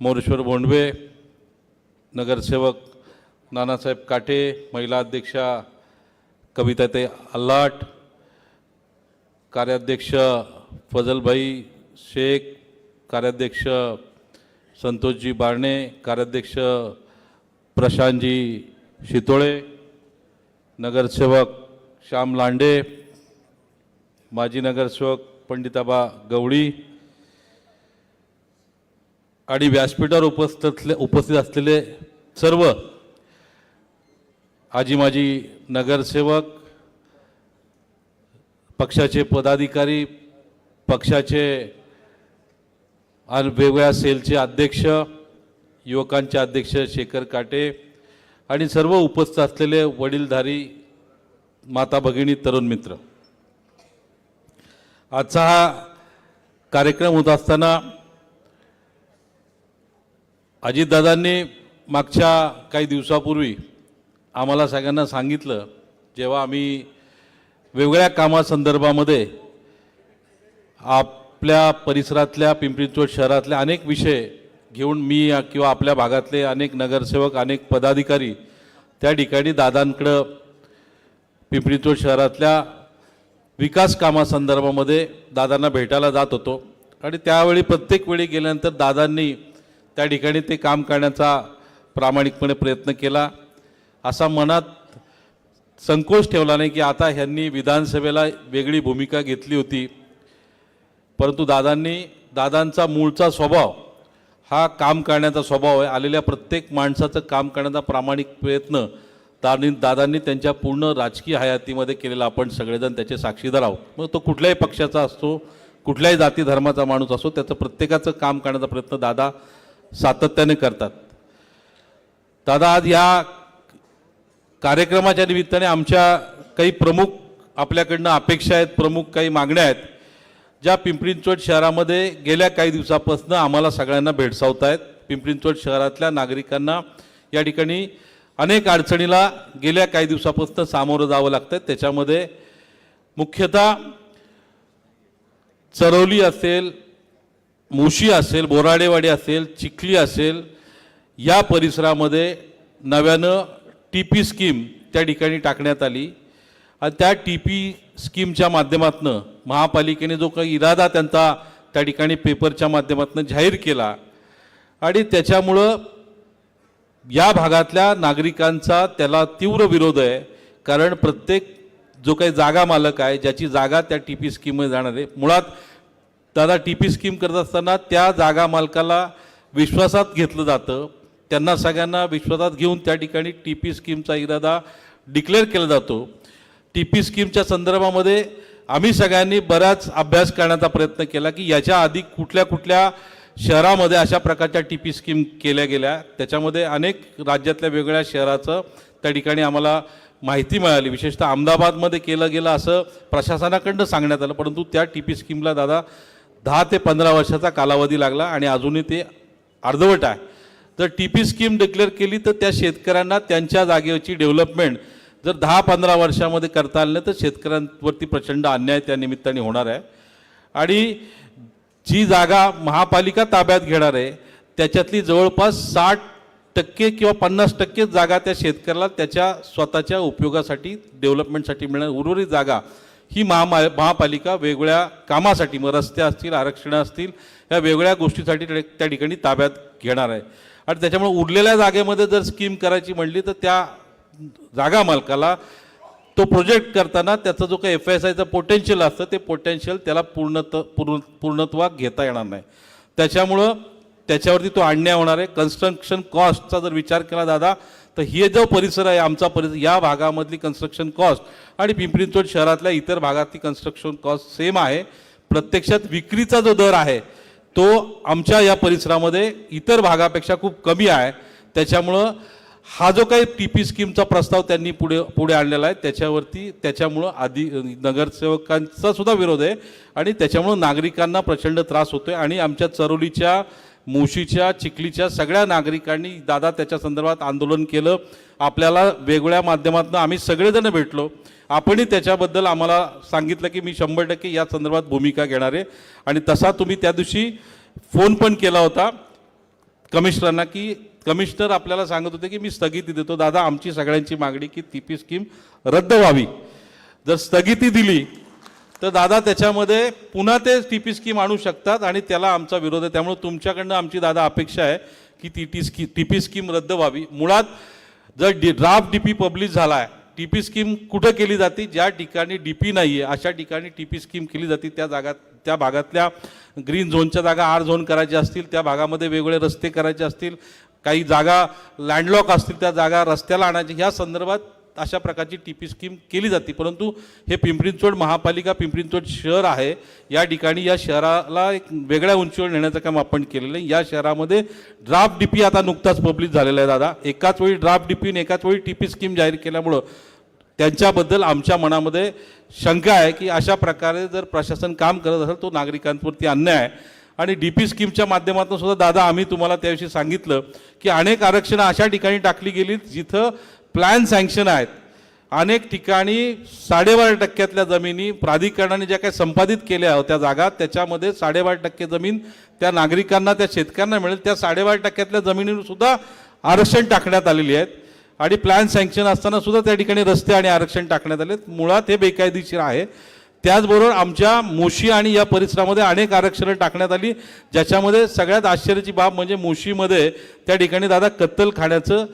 मोरेश्वर भोंडवे नगरसेवक नानासाहेब काटे महिला अध्यक्षा कविताताई अल्लाट कार्याध्यक्ष फजलभाई शेख कार्याध्यक्ष संतोषजी बारणे कार्याध्यक्ष प्रशांतजी शितोळे नगरसेवक श्याम लांडे माजी नगरसेवक पंडिताबा गवळी आणि व्यासपीठावर उपस्थित उपस्थित असलेले सर्व आजी माजी नगरसेवक पक्षाचे पदाधिकारी पक्षाचे आणि वेगवेगळ्या सेलचे अध्यक्ष युवकांचे अध्यक्ष शेखर काटे आणि सर्व उपस्थित असलेले वडीलधारी माता भगिनी तरुण मित्र. आजचा हा कार्यक्रम होत असताना अजितदादांनी मागच्या काही दिवसापूर्वी आम्हाला सगळ्यांना सांगितलं जेव्हा आम्ही वेगवेगळ्या कामासंदर्भामध्ये आपल्या परिसरातल्या पिंपरी चिंचवड शहरातले अनेक विषय घेऊन मी किंवा आपल्या भागातले अनेक नगरसेवक अनेक पदाधिकारी त्या ठिकाणी दादांकडं पिंपरी चिंचवड शहरातल्या विकास कामासंदर्भामध्ये दादांना भेटायला जात होतो. आणि त्यावेळी प्रत्येक वेळी गेल्यानंतर दादांनी त्या ठिकाणी ते काम करण्याचा प्रामाणिकपणे प्रयत्न केला. असा मनात संकोच ठेवला नाही की आता ह्यांनी विधानसभेला वेगळी भूमिका घेतली होती. परंतु दादांनी दादांचा मूळचा स्वभाव हा काम करण्याचा स्वभाव आहे. आलेल्या प्रत्येक माणसाचं काम करण्याचा प्रामाणिक प्रयत्न दादांनी दादांनी त्यांच्या पूर्ण राजकीय हयातीमध्ये केलेला आपण सगळेजण त्याचे साक्षीदार आहोत. मग तो कुठल्याही पक्षाचा असतो कुठल्याही जाती धर्माचा माणूस असो त्याचं प्रत्येकाचं काम करण्याचा प्रयत्न दादा सातत्याने करतात. दादा आज या कार्यक्रमाच्या निमित्ताने आमच्या काही प्रमुख आपल्याकडनं अपेक्षा आहेत प्रमुख काही मागण्या आहेत ज्या पिंपरी शहरामध्ये गेल्या काही दिवसापासून आम्हाला सगळ्यांना भेडसावत आहेत. पिंपरी शहरातल्या नागरिकांना या ठिकाणी अनेक अडचणीला गेल्या काही दिवसापासून सामोरं जावं लागतं त्याच्यामध्ये मुख्यतः चरवली असेल मुशी असेल बोराडेवाडी असेल चिखली असेल या परिसरामध्ये नव्यानं टी पी स्कीम त्या ठिकाणी टाकण्यात आली. आणि त्या टी पी स्कीमच्या माध्यमातून महापालिकेने जो काही इरादा त्यांचा त्या ठिकाणी पेपरच्या माध्यमातून जाहीर केला आणि त्याच्यामुळं या भागातल्या नागरिकांचा त्याला तीव्र विरोध आहे. कारण प्रत्येक जो काही जागा मालक आहे ज्याची जागा त्या टी पी स्कीममध्ये जाणार आहे. मुळात दादा टी पी स्कीम करत असताना त्या जागा मालकाला विश्वासात घेतलं जातं. त्यांना सगळ्यांना विश्वासात घेऊन त्या ठिकाणी टी पी स्कीमचा इरादा डिक्लेअर केला जातो. टी पी स्कीमच्या संदर्भामध्ये आम्ही सगळ्यांनी बराच अभ्यास करण्याचा प्रयत्न केला की याच्या आधी कुठल्या कुठल्या शहरामध्ये अशा प्रकारच्या टी पी स्कीम केल्या गेल्या. त्याच्यामध्ये अनेक राज्यातल्या वेगवेगळ्या शहराचं त्या ठिकाणी आम्हाला माहिती मिळाली. विशेषतः अहमदाबादमध्ये केलं गेलं असं प्रशासनाकडनं सांगण्यात आलं परंतु त्या टी पी स्कीमला दादा दहा ते पंधरा वर्षाचा कालावधी लागला आणि अजूनही ते अर्धवट आहे. जर टी पी स्कीम डिक्लेअर केली तर त्या शेतकऱ्यांना त्यांच्या जागेची डेव्हलपमेंट जर दहा पंधरा वर्षामध्ये करता आलं नाही तर शेतकऱ्यांवरती प्रचंड अन्याय त्या निमित्ताने होणार आहे. आणि जी जागा महापालिका ताब्यात घेणार आहे त्याच्यातली जवळपास साठ टक्के किंवा पन्नास टक्के जागा त्या शेतकऱ्याला त्याच्या स्वतःच्या उपयोगासाठी डेव्हलपमेंटसाठी मिळणार. उर्वरित जागा ही महामा महापालिका वेगवेगळ्या कामासाठी मग रस्ते असतील आरक्षणं असतील या वेगवेगळ्या गोष्टीसाठी त्या- त्या ठिकाणी ताब्यात घेणार आहे. आणि त्याच्यामुळे उरलेल्या जागेमध्ये जर स्कीम करायची म्हणली तर त्या जागा मालकाला तो प्रोजेक्ट करताना त्याचा जो काही एफ एस आयचं पोटेन्शियल असतं ते पोटेन्शियल त्याला पूर्णत पूर्ण पूर्णत्वात घेता येणार नाही. त्याच्यामुळं त्याच्यावरती तो अन्याय होणार आहे. कन्स्ट्रक्शन कॉस्टचा जर विचार केला दादा तर हे जो परिसर आहे आमचा परिसर या भागामधली कन्स्ट्रक्शन कॉस्ट आणि पिंपरी चिंचवड शहरातल्या इतर भागातली कन्स्ट्रक्शन कॉस्ट सेम आहे. प्रत्यक्षात विक्रीचा जो दर आहे तो आमच्या या परिसरामध्ये इतर भागापेक्षा खूप कमी आहे. त्याच्यामुळं हा जो काही टी पी स्कीमचा प्रस्ताव त्यांनी पुढे पुढे आणलेला आहे त्याच्यावरती त्याच्यामुळं आधी नगरसेवकांचा सुद्धा विरोध आहे. आणि त्याच्यामुळं नागरिकांना प्रचंड त्रास होतोय. आणि आमच्या चरोलीच्या मुशीच्या चिखलीच्या सगळ्या नागरिकांनी दादा त्याच्या संदर्भात आंदोलन केलं. आपल्याला वेगवेगळ्या माध्यमातून आम्ही सगळेजण भेटलो. आपणही त्याच्याबद्दल आम्हाला सांगितलं की मी शंभर टक्के या संदर्भात भूमिका घेणार आहे. आणि तसा तुम्ही त्या दिवशी फोन पण केला होता कमिशनरांना की कमिशनर आपल्याला सांगत होते की मी स्थगिती देतो. दादा आमची सगळ्यांची मागणी की ती पी स्कीम रद्द व्हावी. जर स्थगिती दिली तर दादा त्याच्यामध्ये पुन्हा ते टी पी स्कीम आणू शकतात आणि त्याला आमचा विरोध आहे. त्यामुळे तुमच्याकडनं आमची दादा अपेक्षा आहे की ती टी स्की टी पी स्कीम रद्द व्हावी. मुळात जर D draft D P publish झाला आहे टी पी स्कीम कुठं केली जाते? ज्या ठिकाणी डी पी नाही आहे अशा ठिकाणी टी पी स्कीम केली जाते. त्या जागा त्या भागातल्या ग्रीन झोनच्या जागा आर झोन करायच्या असतील त्या भागामध्ये वेगवेगळे रस्ते करायचे असतील काही जागा लँडलॉक असतील त्या जागा रस्त्याला आणायची. ह्या संदर्भात अशा प्रकारची टी पी स्कीम केली जाते. परंतु हे पिंपरी महापालिका पिंपरी शहर आहे. या ठिकाणी या शहराला एक वेगळ्या उंचीवर नेण्याचं काम आपण केलेलं आहे. या शहरामध्ये ड्राफ्ट डी पी आता नुकताच पब्लिश झालेला आहे दादा. एकाच वेळी ड्राफ्ट डी पी आणि एकाच वेळी टी पी स्कीम जाहीर केल्यामुळं त्यांच्याबद्दल आमच्या मनामध्ये शंका आहे की अशा प्रकारे जर प्रशासन काम करत असेल तो नागरिकांवरती अन्याय आहे. आणि डी पी स्कीमच्या माध्यमातून सुद्धा दादा आम्ही तुम्हाला त्याविषयी सांगितलं की अनेक आरक्षणं अशा ठिकाणी टाकली गेली जिथं प्लॅन सँक्शन आहेत. अनेक ठिकाणी साडेबारा टक्क्यातल्या जमिनी प्राधिकरणाने ज्या काही संपादित केल्या होत्या जागा त्याच्यामध्ये साडेबारा टक्के जमीन त्या नागरिकांना त्या शेतकऱ्यांना मिळेल. त्या साडेबारा टक्क्यातल्या जमिनीवर सुद्धा आरक्षण टाकण्यात आलेली आहेत. आणि प्लॅन सँक्शन असताना सुद्धा त्या ठिकाणी रस्ते आणि आरक्षण टाकण्यात आले मुळात हे बेकायदेशीर आहे. त्याचबरोबर आमच्या मोशी आणि या परिसरामध्ये अनेक आरक्षणं टाकण्यात आली ज्याच्यामध्ये सगळ्यात आश्चर्याची बाब म्हणजे मोशीमध्ये त्या ठिकाणी दादा कत्तल खाण्याचं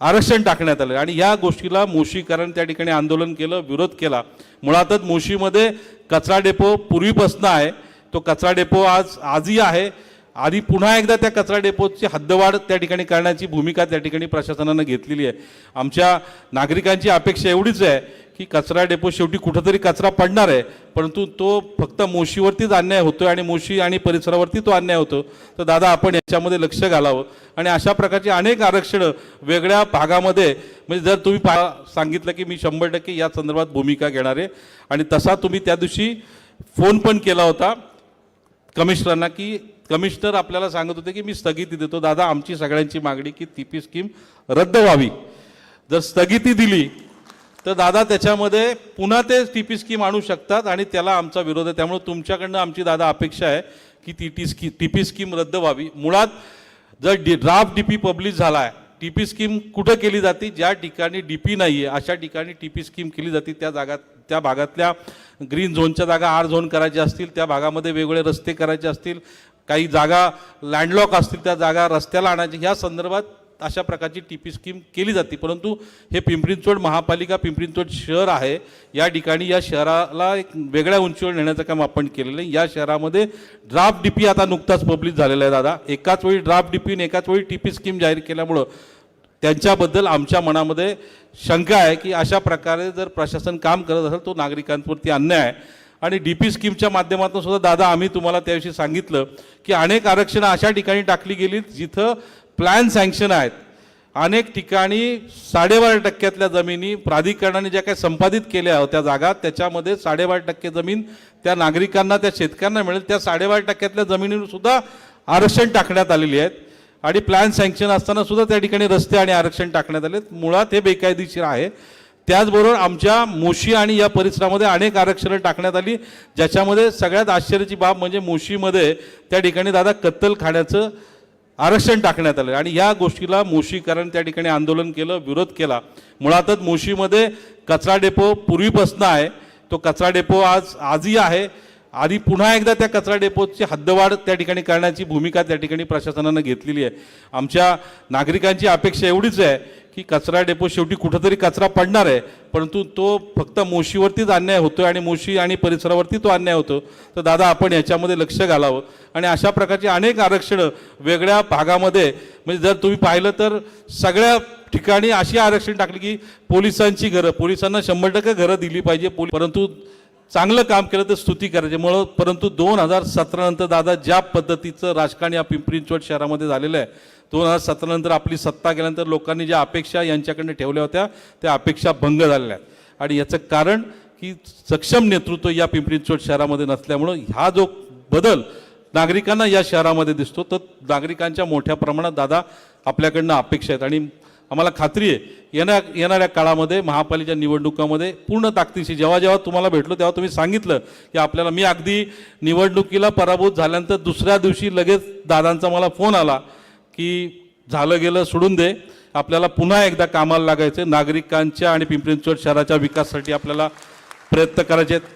आरक्षण टाकण्यात आलं. आणि या गोष्टीला मोशीकरण त्या ठिकाणी आंदोलन केलं विरोध केला. मुळातच मोशीमध्ये कचरा डेपो पूर्वीपासून आहे. तो कचरा डेपो आज आजही आहे. आधी पुन्हा एकदा त्या कचरा डेपोची हद्दवाढ त्या ठिकाणी करण्याची भूमिका त्या ठिकाणी प्रशासनानं घेतलेली आहे. आमच्या नागरिकांची अपेक्षा एवढीच आहे की कचरा डेपो शेवटी कुठंतरी कचरा पडणार आहे. परंतु तो फक्त मोशीवरतीच अन्याय होतोय आणि मोशी आणि परिसरावरती तो अन्याय होतो. तर दादा आपण याच्यामध्ये लक्ष घालावं. आणि अशा प्रकारची अनेक आरक्षणं वेगळ्या भागामध्ये म्हणजे जर तुम्ही पा सांगितलं की मी शंभर टक्के या संदर्भात भूमिका घेणार आहे. आणि तसा तुम्ही त्या दिवशी फोन पण केला होता कमिशनरना की कमिशनर आपल्याला सांगत होते की मी स्थगिती देतो. दादा आमची सगळ्यांची मागणी की ती पी स्कीम रद्द व्हावी. जर स्थगिती दिली तर दादा त्याच्यामध्ये पुन्हा ते टी पी स्कीम आणू शकतात आणि त्याला आमचा विरोध आहे. त्यामुळे तुमच्याकडनं आमची दादा अपेक्षा आहे की ती टी स्की टी पी स्कीम रद्द व्हावी. मुळात जर D draft D P publish झाला आहे टी पी स्कीम कुठं केली जाते? ज्या ठिकाणी डी पी नाही आहे अशा ठिकाणी टी पी स्कीम केली जाते. त्या जागा त्या भागातल्या ग्रीन झोनच्या जागा आर झोन करायच्या असतील त्या भागामध्ये वेगवेगळे रस्ते करायचे असतील काही जागा लँडलॉक असतील त्या जागा रस्त्याला आणायच्या ह्या संदर्भात अशा प्रकारची टी पी स्कीम केली जाते. परंतु हे पिंपरी चिंचवड महापालिका पिंपरी चिंचवड शहर आहे. या ठिकाणी या शहराला एक वेगळ्या उंचीवर नेण्याचं काम आपण केलेलं आहे. या शहरामध्ये ड्राफ्ट डी पी आता नुकताच पब्लिश झालेला आहे दादा. एकाच वेळी ड्राफ्ट डी पी आणि एकाच वेळी टी पी स्कीम जाहीर केल्यामुळं त्यांच्याबद्दल आमच्या मनामध्ये शंका आहे की अशा प्रकारे जर प्रशासन काम करत असेल तो नागरिकांवरती अन्याय आहे. आणि डी पी स्कीमच्या माध्यमातून सुद्धा दादा आम्ही तुम्हाला त्याविषयी सांगितलं की अनेक आरक्षणं अशा ठिकाणी टाकली गेली जिथं प्लॅन सँक्शन आहेत. अनेक ठिकाणी साडेबारा टक्क्यातल्या जमिनी प्राधिकरणाने ज्या काही संपादित केल्या होत्या जागा त्याच्यामध्ये साडेबारा टक्के जमीन त्या नागरिकांना त्या शेतकऱ्यांना मिळेल. त्या साडेबारा टक्क्यातल्या जमिनीवर सुद्धा आरक्षण टाकण्यात आलेली आहेत. आणि प्लॅन सँक्शन असताना सुद्धा त्या ठिकाणी रस्ते आणि आरक्षण टाकण्यात आले मुळात हे बेकायदेशीर आहे. त्याचबरोबर आमच्या मोशी आणि या परिसरामध्ये अनेक आरक्षणं टाकण्यात आली ज्याच्यामध्ये सगळ्यात आश्चर्याची बाब म्हणजे मोशीमध्ये त्या ठिकाणी दादा कत्तल खाण्याचं आरक्षण टाकण्यात आलं. आणि या गोष्टीला मोशीकरण त्या ठिकाणी आंदोलन केलं विरोध केला. मुळातच मोशीमध्ये कचरा डेपो पूर्वीपासून आहे. तो कचरा डेपो आज आजही आहे. आधी पुन्हा एकदा त्या कचरा डेपोची हद्दवाढ त्या ठिकाणी करण्याची भूमिका त्या ठिकाणी प्रशासनानं घेतलेली आहे. आमच्या नागरिकांची अपेक्षा एवढीच आहे की कचरा डेपो शेवटी कुठंतरी कचरा पडणार आहे परंतु तो फक्त मोशीवरतीच अन्याय आहे आणि मोशी आणि परिसरावरती तो अन्याय होतो. तर दादा आपण याच्यामध्ये लक्ष घालावं. आणि अशा प्रकारची अनेक आरक्षणं वेगळ्या भागामध्ये म्हणजे जर तुम्ही पाहिलं तर सगळ्या ठिकाणी अशी आरक्षण टाकली की पोलिसांची घरं पोलिसांना शंभर टक्के घरं दिली पाहिजे पोल परंतु चांगलं काम केलं तर स्तुती करायची. मुळं परंतु दोन हजार सतरानंतर दादा ज्या पद्धतीचं राजकारण या पिंपरी चिंचवड शहरामध्ये झालेलं आहे दोन हजार सतरानंतर आपली सत्ता गेल्यानंतर लोकांनी ज्या अपेक्षा यांच्याकडनं ठेवल्या होत्या त्या अपेक्षा भंग झालेल्या आहेत. आणि याचं कारण की सक्षम नेतृत्व या पिंपरी चिंचवड शहरामध्ये नसल्यामुळं हा जो बदल नागरिकांना या शहरामध्ये दिसतो तर नागरिकांच्या मोठ्या प्रमाणात दादा आपल्याकडनं अपेक्षा आहेत. आणि आम्हाला खात्री आहे येण्या येणाऱ्या काळामध्ये महापालिकेच्या निवडणुकामध्ये पूर्ण ताकदीशी जेव्हा जेव्हा तुम्हाला भेटलो तेव्हा तुम्ही सांगितलं की आपल्याला मी अगदी निवडणुकीला पराभूत झाल्यानंतर दुसऱ्या दिवशी लगेच दादांचा मला फोन आला की झालं गेलं सोडून दे. आपल्याला पुन्हा एकदा कामाला लागायचं नागरिकांच्या आणि पिंपरी चिंचवड शहराच्या विकासासाठी आपल्याला प्रयत्न करायचे आहेत.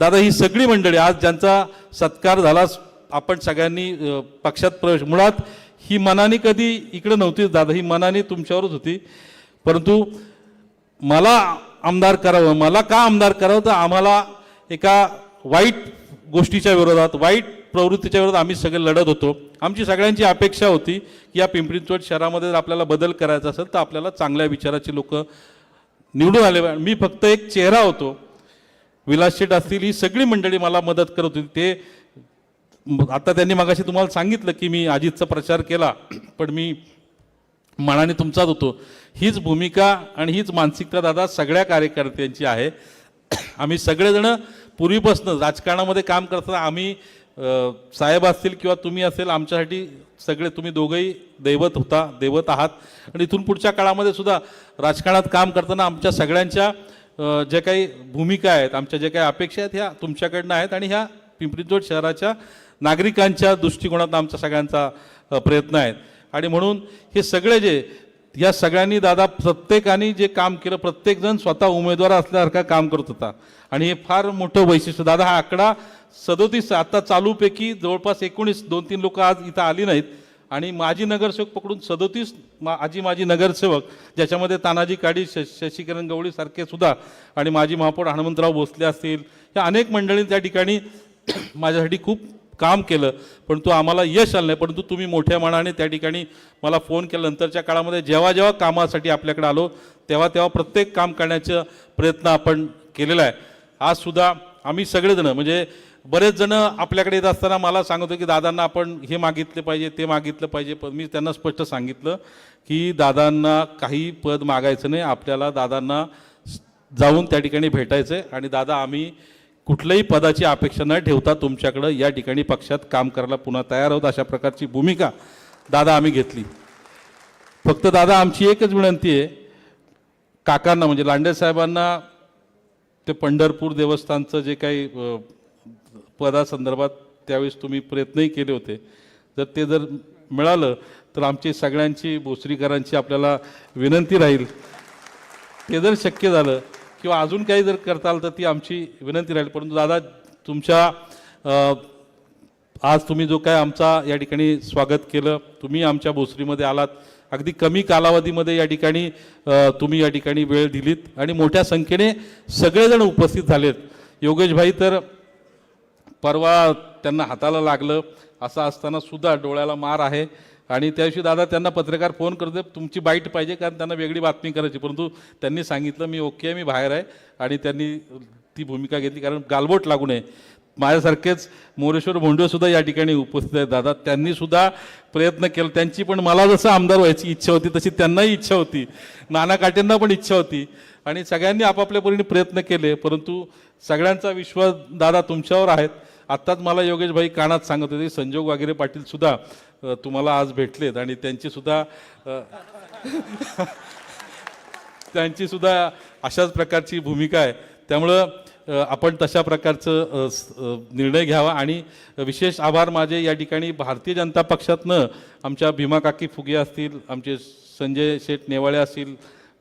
दादा ही सगळी मंडळी आज ज्यांचा सत्कार झाला आपण सगळ्यांनी पक्षात प्रवेश मुळात ही मनाने कधी इकडे नव्हतीच दादा ही मनाने तुमच्यावरच होती. परंतु मला आमदार करावं मला का आमदार करावं? तर आम्हाला एका वाईट गोष्टीच्या विरोधात वाईट प्रवृत्तीच्या विरोधात आम्ही सगळे लढत होतो. आमची सगळ्यांची अपेक्षा होती की या पिंपरी चिंचवड शहरामध्ये जर आपल्याला बदल करायचा असेल तर आपल्याला चांगल्या विचाराची लोक निवडून आले मी फक्त एक चेहरा होतो. विलास शेठ असतील ही सगळी मंडळी मला मदत करत होती. ते आता त्यांनी मगाशी तुम्हाला सांगितलं की मी अजितचा प्रचार केला पण मी मनाने तुमचाच होतो. हीच भूमिका आणि हीच मानसिकता दादा सगळ्या कार्यकर्त्यांची आहे. आम्ही सगळेजण पूर्वीपासून राजकारणामध्ये काम करताना आम्ही साहेब असतील किंवा तुम्ही असेल आमच्यासाठी सगळे तुम्ही दोघंही दैवत होता दैवत आहात. आणि इथून पुढच्या काळामध्ये सुद्धा राजकारणात काम करताना आमच्या सगळ्यांच्या ज्या काही भूमिका आहेत आमच्या ज्या काही अपेक्षा आहेत ह्या तुमच्याकडनं आहेत. आणि ह्या पिंपरी चिंचवड शहराच्या नागरिकांच्या दृष्टिकोनात आमचा सगळ्यांचा प्रयत्न आहे आणि म्हणून हे सगळे जे या सगळ्यांनी दादा प्रत्येकाने जे काम केलं प्रत्येकजण स्वतः उमेदवार असल्यासारखा काम करत होता. आणि हे फार मोठं वैशिष्ट्य. दादा हा आकडा सदोतीस आता चालूपैकी जवळपास एकोणीस दोन तीन लोक आज इथं आली नाहीत. आणि माजी नगरसेवक पकडून सदोतीस मा आजी माजी नगरसेवक ज्याच्यामध्ये तानाजी काडी श शशिकरण गवळीसारखे सुद्धा आणि माजी महापौर हनुमंतराव भोसले असतील या अनेक मंडळी त्या ठिकाणी माझ्यासाठी खूप काम केलं परंतु आम्हाला यश आलं नाही. परंतु तुम्ही मोठ्या मनाने त्या ठिकाणी मला फोन केला. नंतरच्या काळामध्ये जेव्हा जेव्हा कामासाठी आपल्याकडे आलो तेव्हा तेव्हा प्रत्येक काम करण्याचा प्रयत्न आपण केलेला आहे. आजसुद्धा आम्ही सगळेजणं म्हणजे बरेच जण आपल्याकडे येत असताना मला सांगतो की दादांना आपण हे मागितले पाहिजे ते मागितलं पाहिजे. पण मी त्यांना स्पष्ट सांगितलं की दादांना काही पद मागायचं नाही. आपल्याला दादांना जाऊन त्या ठिकाणी भेटायचं आहे आणि दादा आम्ही कुठल्याही पदाची अपेक्षा न ठेवता तुमच्याकडं या ठिकाणी पक्षात काम करायला पुन्हा तयार आहोत अशा प्रकारची भूमिका दादा आम्ही घेतली. फक्त दादा आमची एकच विनंती आहे काकांना म्हणजे लांडे साहेबांना ते पंढरपूर देवस्थानचं जे काही पदासंदर्भात त्यावेळेस तुम्ही प्रयत्नही केले होते. जर ते जर मिळालं तर आमची सगळ्यांची भोसरीकरांची आपल्याला विनंती राहील. ते जर शक्य झालं किंवा अजून काही जर करता आलं तर ती आमची विनंती राहील. परंतु दादा तुमच्या आज तुम्ही जो काय आमचा या ठिकाणी स्वागत केलं तुम्ही आमच्या भोसरीमध्ये आलात. अगदी कमी कालावधीमध्ये या ठिकाणी तुम्ही या ठिकाणी वेळ दिलीत आणि मोठ्या संख्येने सगळेजण उपस्थित झालेत. योगेशभाई तर परवा त्यांना हाताला लागलं असं असताना सुद्धा डोळ्याला मार आहे. आणि त्याविषयी दादा त्यांना पत्रकार फोन करते तुमची बाईट पाहिजे कारण त्यांना वेगळी बातमी करायची. परंतु त्यांनी सांगितलं मी ओके आहे मी बाहेर आहे. आणि त्यांनी ती भूमिका घेतली कारण गालबोट लागू नये. माझ्यासारखेच मोरेश्वर भोंडेसुद्धा या ठिकाणी उपस्थित आहेत दादा. त्यांनीसुद्धा प्रयत्न केला. त्यांची पण मला जसं आमदार व्हायची इच्छा होती तशी त्यांनाही इच्छा होती. नाना काटेंना पण इच्छा होती. आणि सगळ्यांनी आपापल्या परीने प्रयत्न केले परंतु सगळ्यांचा विश्वास दादा तुमच्यावर आहेत. आत्ताच मला योगेशभाई कानात सांगत होते संजोग वगैरे पाटीलसुद्धा तुम्हाला आज भेटलेत आणि त्यांचीसुद्धा त्यांचीसुद्धा अशाच प्रकारची भूमिका आहे. त्यामुळं आपण तशा प्रकारचं निर्णय घ्यावा आणि विशेष आभार माझे या ठिकाणी भारतीय जनता पक्षातनं आमच्या भीमा काकी फुगे असतील आमचे संजय शेठ नेवाळे असतील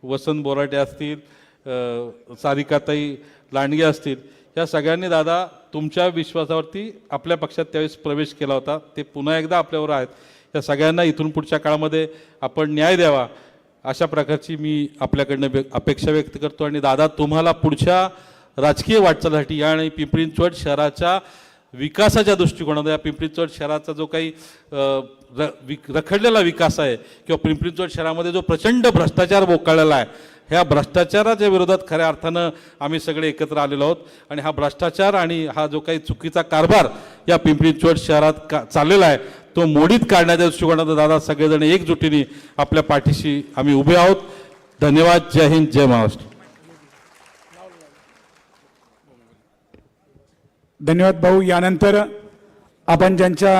वसंत बोराटे असतील सारिकाताई लांडगे असतील या सगळ्यांनी दादा तुमच्या विश्वासावरती आपल्या पक्षात त्यावेळेस प्रवेश केला होता. ते पुन्हा एकदा आपल्यावर आहेत. या सगळ्यांना इथून पुढच्या काळामध्ये आपण न्याय द्यावा अशा प्रकारची मी आपल्याकडनं अपेक्षा व्यक्त करतो. आणि दादा तुम्हाला पुढच्या राजकीय वाटचालीसाठी या आणि पिंपरी चिंचवड शहराच्या विकासाच्या दृष्टिकोनात या पिंपरी चिंचवड शहराचा जो काही र- विक- रखडलेला विकास आहे किंवा पिंपरी चिंचवड शहरामध्ये जो प्रचंड भ्रष्टाचार बोकाळलेला आहे ह्या भ्रष्टाचाराच्या विरोधात खऱ्या अर्थानं आम्ही सगळे एकत्र आलेलो आहोत. आणि हा भ्रष्टाचार आणि हा जो काही चुकीचा कारभार या पिंपरी चिंचवड शहरात का चाललेला आहे तो मोडीत काढण्याच्या दृष्टिकोनात दादा सगळेजण एकजुटीने आपल्या पाठीशी आम्ही उभे आहोत. धन्यवाद. जय हिंद. जय महाराष्ट्र. धन्यवाद भाऊ. यानंतर आपण ज्यांच्या